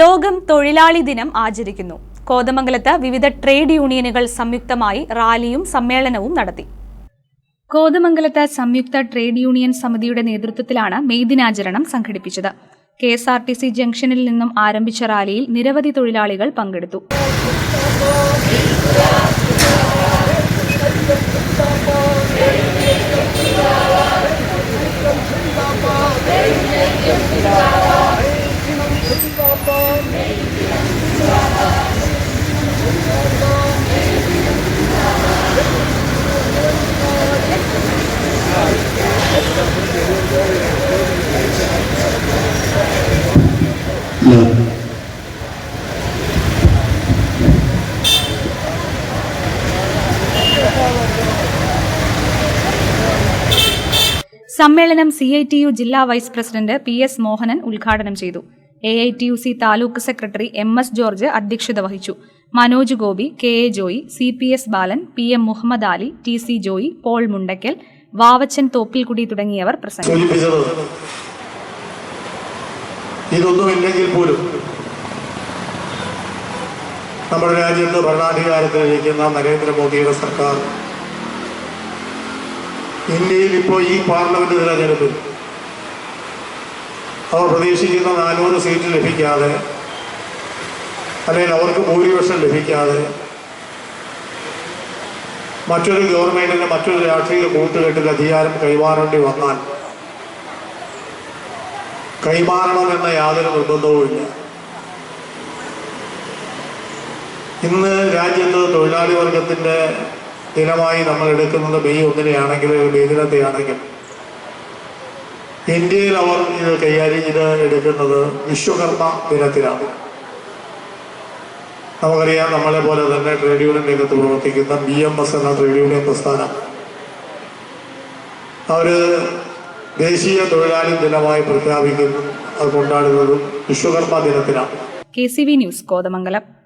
ലോകം തൊഴിലാളി ദിനം ആചരിക്കുന്നു. കോതമംഗലത്ത് വിവിധ ട്രേഡ് യൂണിയനുകൾ സംയുക്തമായി റാലിയും സമ്മേളനവും നടത്തി. കോതമംഗലത്ത് സംയുക്ത ട്രേഡ് യൂണിയൻ സമിതിയുടെ നേതൃത്വത്തിലാണ് മെയ് ദിനാചരണം സംഘടിപ്പിച്ചത്. K S R T C ജംഗ്ഷനിൽ നിന്നും ആരംഭിച്ച റാലിയിൽ നിരവധി തൊഴിലാളികൾ പങ്കെടുത്തു. സമ്മേളനം സി ഐ ടി യു ജില്ലാ vice president P S Mohanan ഉദ്ഘാടനം ചെയ്തു. A I T U C taluk secretary M S George അധ്യക്ഷത വഹിച്ചു. Manoj Gopi K A Joy C P S Balan P M Muhammad Ali T C Joy Paul Mundakkal Vavachan Thoppilkudi തുടങ്ങിയവർ പ്രസംഗിച്ചു ഇതൊന്നുമില്ലെങ്കിൽ പോലും നമ്മുടെ രാജ്യത്ത് ഭരണാധികാരത്തിലിരിക്കുന്ന നരേന്ദ്രമോദിയുടെ സർക്കാർ ഇന്ത്യയിൽ ഇപ്പോൾ ഈ പാർലമെന്റ് തിരഞ്ഞെടുപ്പിൽ അവർ പ്രതീക്ഷിക്കുന്ന നാനൂറ് സീറ്റ് ലഭിക്കാതെ അല്ലെങ്കിൽ അവർക്ക് ഭൂരിപക്ഷം ലഭിക്കാതെ മറ്റൊരു ഗവൺമെന്റിന് മറ്റൊരു രാഷ്ട്രീയ കൂട്ടുകെട്ടിൽ അധികാരം കൈമാറേണ്ടി വന്നാൽ കൈമാറണമെന്ന യാതൊരു നിർബന്ധവുമില്ല ഇന്ന് രാജ്യത്ത് തൊഴിലാളി വർഗത്തിന്റെ ദിനമായി നമ്മൾ എടുക്കുന്നത് മെയ് ഒന്നിനെയാണെങ്കിൽ മെയ് ദിനത്തെയാണെങ്കിൽ ഇന്ത്യയിൽ അവർ ഇത് കൈകാര്യം ചെയ്ത് എടുക്കുന്നത് വിശ്വകർമ്മ ദിനത്തിലാണ്. നമുക്കറിയാം നമ്മളെ പോലെ തന്നെ ട്രേഡ് യൂണിയൻ രംഗത്ത് പ്രവർത്തിക്കുന്ന ബി എം എസ് എന്ന ട്രേഡ് യൂണിയൻ പ്രസ്ഥാനം. അവർ ദേശീയ തൊഴിലാളി ദിനമായി പ്രഖ്യാപിക്കുന്നു. അത് കൊണ്ടാടുന്നതും വിശ്വകർമ്മ ദിനത്തിലാണ്. K C V news Kothamangalam.